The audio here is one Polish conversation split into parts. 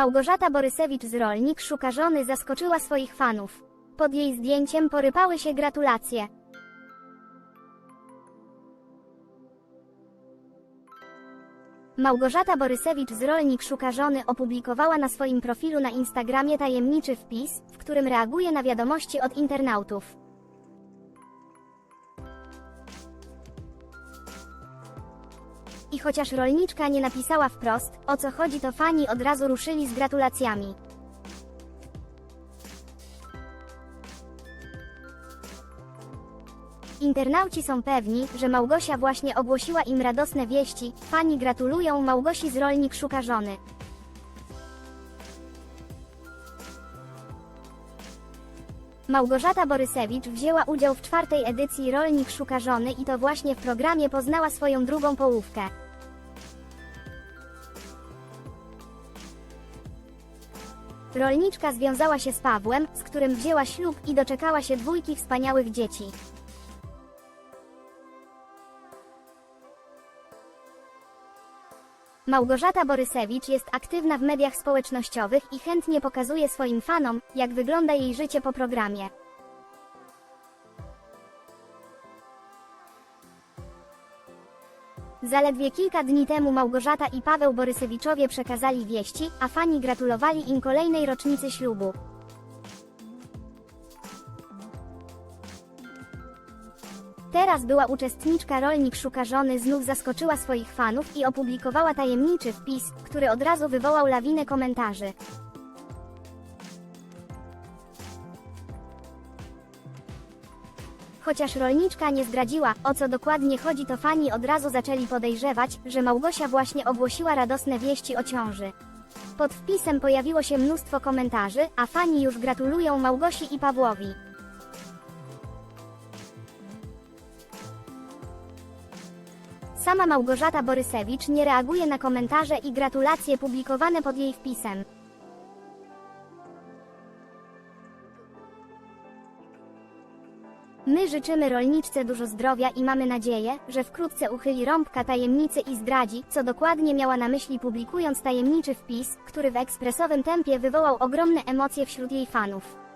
Małgorzata Borysewicz z Rolnik szuka żony zaskoczyła swoich fanów. Pod jej zdjęciem porypały się gratulacje. Małgorzata Borysewicz z Rolnik szuka żony opublikowała na swoim profilu na Instagramie tajemniczy wpis, w którym reaguje na wiadomości od internautów. I chociaż rolniczka nie napisała wprost, o co chodzi, to fani od razu ruszyli z gratulacjami. Internauci są pewni, że Małgosia właśnie ogłosiła im radosne wieści, fani gratulują Małgosi z Rolnik szuka żony. Małgorzata Borysewicz wzięła udział w czwartej edycji Rolnik szuka żony i to właśnie w programie poznała swoją drugą połówkę. Rolniczka związała się z Pawłem, z którym wzięła ślub i doczekała się dwójki wspaniałych dzieci. Małgorzata Borysewicz jest aktywna w mediach społecznościowych i chętnie pokazuje swoim fanom, jak wygląda jej życie po programie. Zaledwie kilka dni temu Małgorzata i Paweł Borysewiczowie przekazali wieści, a fani gratulowali im kolejnej rocznicy ślubu. Teraz była uczestniczka Rolnik Szuka Żony znów zaskoczyła swoich fanów i opublikowała tajemniczy wpis, który od razu wywołał lawinę komentarzy. Chociaż rolniczka nie zdradziła, o co dokładnie chodzi, to fani od razu zaczęli podejrzewać, że Małgosia właśnie ogłosiła radosne wieści o ciąży. Pod wpisem pojawiło się mnóstwo komentarzy, a fani już gratulują Małgosi i Pawłowi. Sama Małgorzata Borysewicz nie reaguje na komentarze i gratulacje publikowane pod jej wpisem. My życzymy rolniczce dużo zdrowia i mamy nadzieję, że wkrótce uchyli rąbka tajemnicy i zdradzi, co dokładnie miała na myśli publikując tajemniczy wpis, który w ekspresowym tempie wywołał ogromne emocje wśród jej fanów.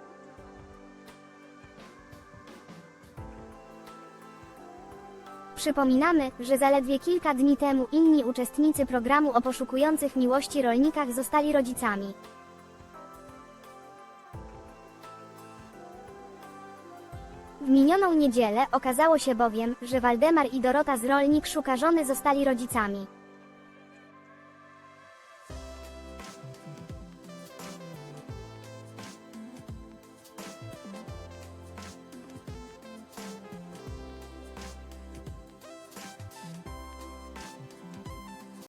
Przypominamy, że zaledwie kilka dni temu inni uczestnicy programu o poszukujących miłości rolnikach zostali rodzicami. W minioną niedzielę okazało się bowiem, że Waldemar i Dorota z Rolnik Szuka Żony zostali rodzicami.